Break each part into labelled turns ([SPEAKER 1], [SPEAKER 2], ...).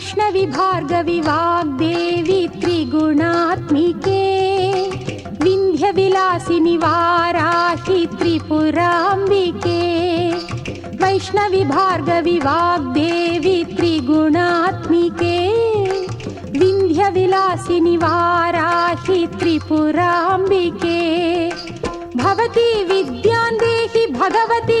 [SPEAKER 1] वैष्णवि भार्गवि वाग्देवि त्रिगुणात्मिके विन्ध्यविलासिनि वाराहि त्रिपुराम्बिके। वैष्णवि भार्गवि वाग्देवि त्रिगुणात्मिके विन्ध्यविलासिनि वाराहि त्रिपुराम्बिके। भवती विद्यां देहि भगवती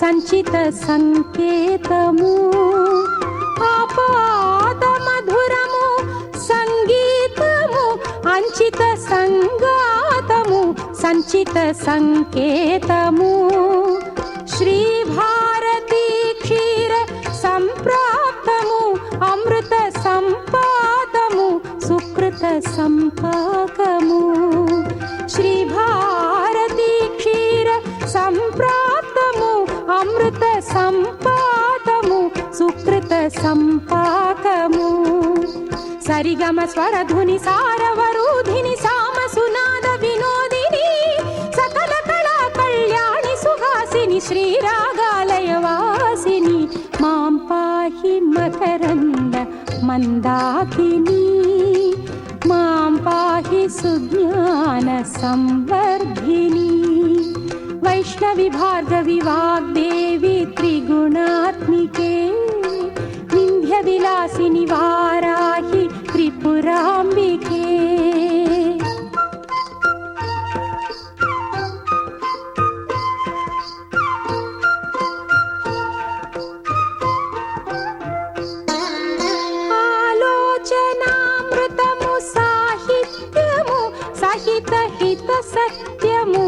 [SPEAKER 1] సంచిత సంకేతము ఆపాద మధురము సంగీతము అంచిత సంగాతము సంచిత సంకేతము. శ్రీభా సంపాకము. సరిగమ స్వరధుని సారవరూధిని సామ సునాద వినోదిని సకల కళా కళ్యాణి సుహాసిని శ్రీరాగాలయ వాసిని మాం పాహి మకరంద మందాకిని మాం పాహి సుజ్ఞాన సంవర్ధిని. వైష్ణవి భార్గవి వాగ్దేవి త్రిగుణాత్మికే निवाराहि वाराहि त्रिपुराम्बिके आलोचनाप्रतमु साहित्यमु साहित हित सत्यमु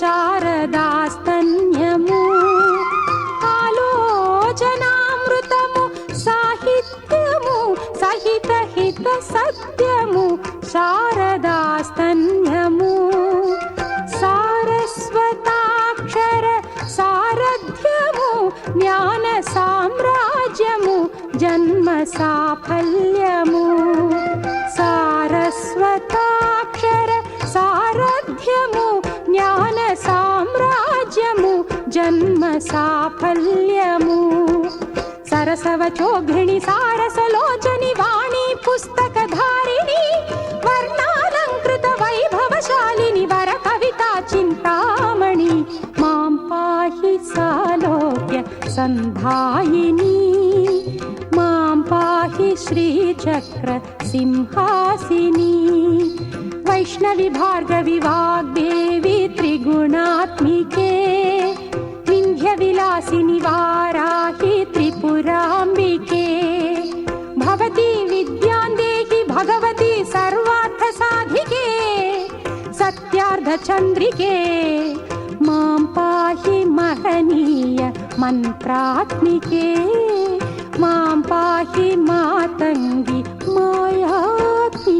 [SPEAKER 1] शारदास्त సహిత సత్యము శారదాస్తన్యము. సారస్వతాక్షర సారథ్యము జ్ఞాన సామ్రాజ్యము జన్మ సాఫల్యము. సారస్వతాక్షర సారథ్యము జ్ఞాన సామ్రాజ్యము జన్మ సాఫల్యము. సరసవ చోఘిణి సారసలోచని వాణి पुस्तकधारिणी वर्णालङ्कृत वैभवशालिनि वर चिन्तामणि मां पाहि सालोक्य सन्धायिनी मां पाहि श्रीचक्र सिंहासिनी वैष्णवि वैष्णविभार्गविवाग्देवी त्रिगुणात्मिके विन्ध्यविलासिनि वा चन्द्रिके। मां पाहि महनीय मन्त्रात्मिके। मां पाहि मातङ्गि माया।